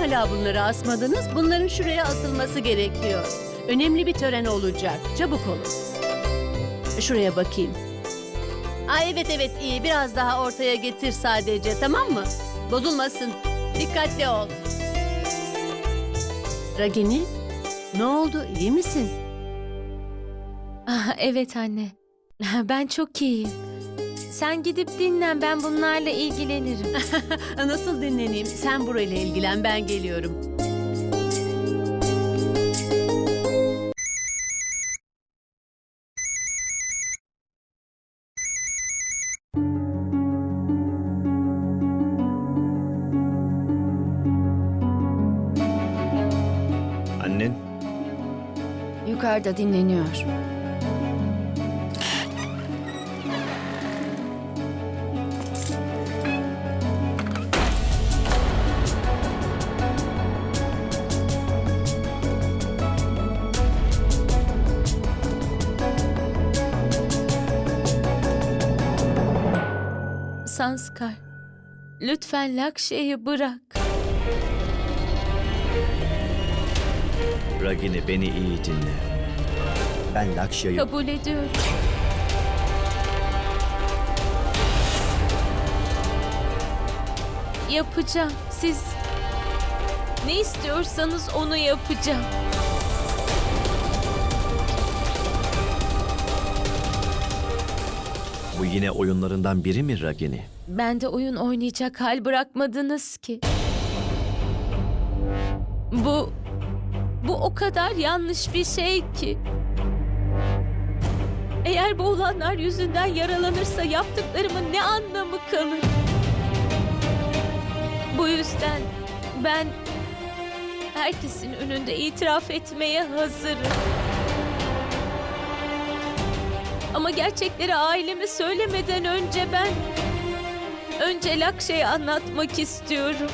hala bunları asmadınız? Bunların şuraya asılması gerekiyor. Önemli bir tören olacak. Çabuk olun. Şuraya bakayım. Aa, evet evet iyi. Biraz daha ortaya getir sadece tamam mı? Bozulmasın. Dikkatli ol. Ragini, ne oldu? İyi misin? Ah, evet anne. Ben çok iyiyim. Sen gidip dinlen ben bunlarla ilgilenirim. Nasıl dinleneyim? Sen burayla ilgilen, ben geliyorum. Annen Yukarıda dinleniyor. Sanskar. Lütfen Lakşe'yi bırak. Ragini beni iyi dinle. Ben Lakşya'yı... Kabul ediyorum. Yapacağım. Siz ne istiyorsanız onu yapacağım. Bu yine oyunlarından biri mi Ragini? Ben de oyun oynayacak hal bırakmadınız ki. Bu bu o kadar yanlış bir şey ki. Eğer bu olanlar yüzünden yaralanırsa yaptıklarımın ne anlamı kalır? Bu yüzden ben herkesin önünde itiraf etmeye hazırım. Ama gerçekleri aileme söylemeden önce ben önce Lakşe'ye anlatmak istiyorum.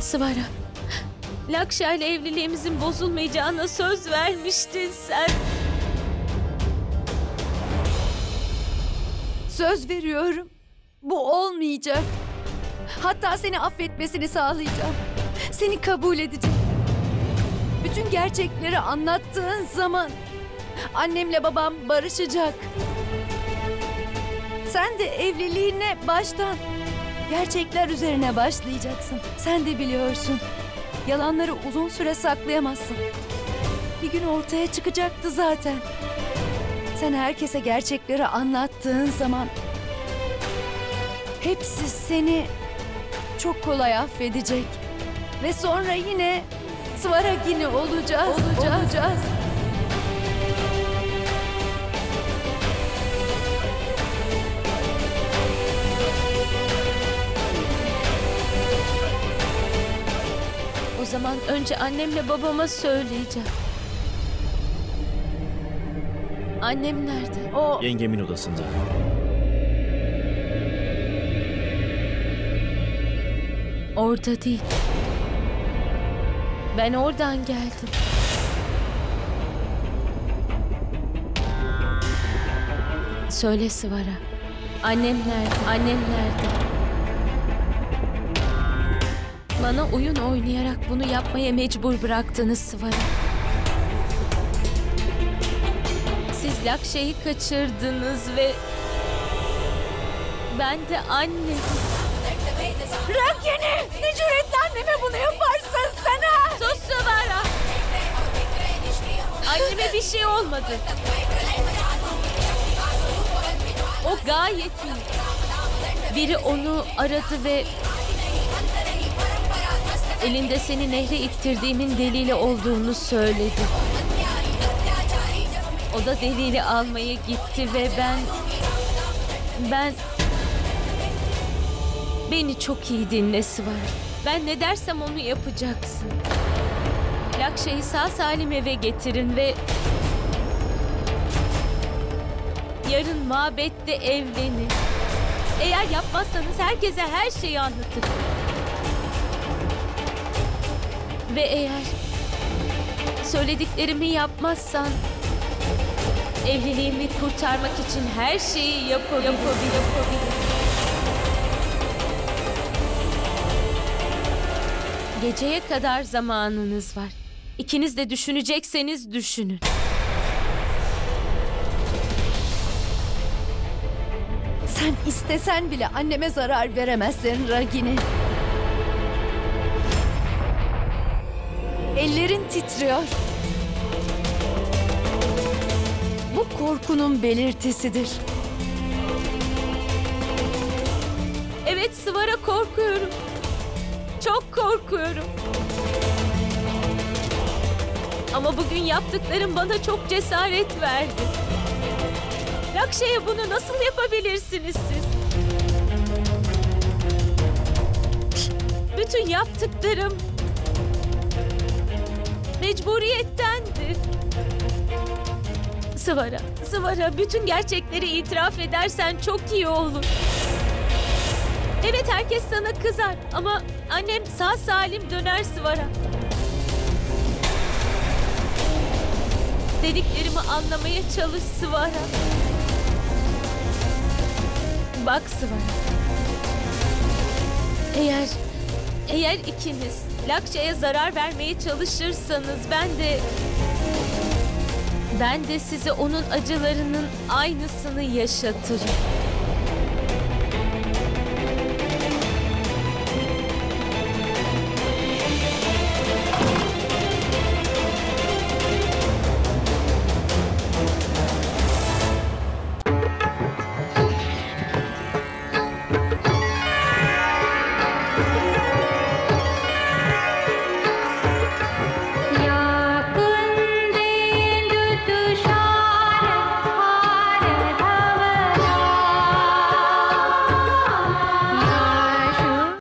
Sıvara, Lakşa ile evliliğimizin bozulmayacağına söz vermiştin sen. Söz veriyorum. Bu olmayacak. Hatta seni affetmesini sağlayacağım. Seni kabul edeceğim. Bütün gerçekleri anlattığın zaman annemle babam barışacak. Sen de evliliğine baştan gerçekler üzerine başlayacaksın. Sen de biliyorsun. Yalanları uzun süre saklayamazsın. Bir gün ortaya çıkacaktı zaten. Sen herkese gerçekleri anlattığın zaman hepsi seni çok kolay affedecek. Ve sonra yine Svaragini olacağız. Olacağız. olacağız. O zaman önce annemle babama söyleyeceğim. Annem nerede? O Yengemin odasında. Orada değil. Ben oradan geldim. Söyle Sıvara. Annem nerede? Annem nerede? Bana oyun oynayarak bunu yapmaya mecbur bıraktınız Sıvara. Siz Lakşe'yi kaçırdınız ve... Ben de annem. Ragini! Ne cüretle anneme bunu yaparsın sana? Sus Sıvara! Anneme bir şey olmadı. O gayet iyi. Biri onu aradı ve elinde seni nehre ittirdiğimin delili olduğunu söyledi. O da delili almaya gitti ve ben ben beni çok iyi dinle Sıvara. Ben ne dersem onu yapacaksın. Lakşa'yı sağ salim eve getirin ve yarın mabette evlenin. Eğer yapmazsanız herkese her şeyi anlatırım. Ve eğer söylediklerimi yapmazsan evliliğimi kurtarmak için her şeyi yapabilirim. yapabilirim. yapabilirim. Geceye kadar zamanınız var. İkiniz de düşünecekseniz düşünün. Sen istesen bile anneme zarar veremezsin Ragini. Titriyor. Bu korkunun belirtisidir. Evet Sıvara korkuyorum. Çok korkuyorum. Ama bugün yaptıklarım bana çok cesaret verdi. Lakşa'ya bunu nasıl yapabilirsiniz siz? Bütün yaptıklarım mecburiyettendi. Sıvara, Sıvara bütün gerçekleri itiraf edersen çok iyi olur. Evet herkes sana kızar ama annem sağ salim döner Sıvara. Dediklerimi anlamaya çalış Sıvara. Bak Sıvara. Eğer, eğer ikiniz Lakça'ya zarar vermeye çalışırsanız ben de... Ben de size onun acılarının aynısını yaşatırım.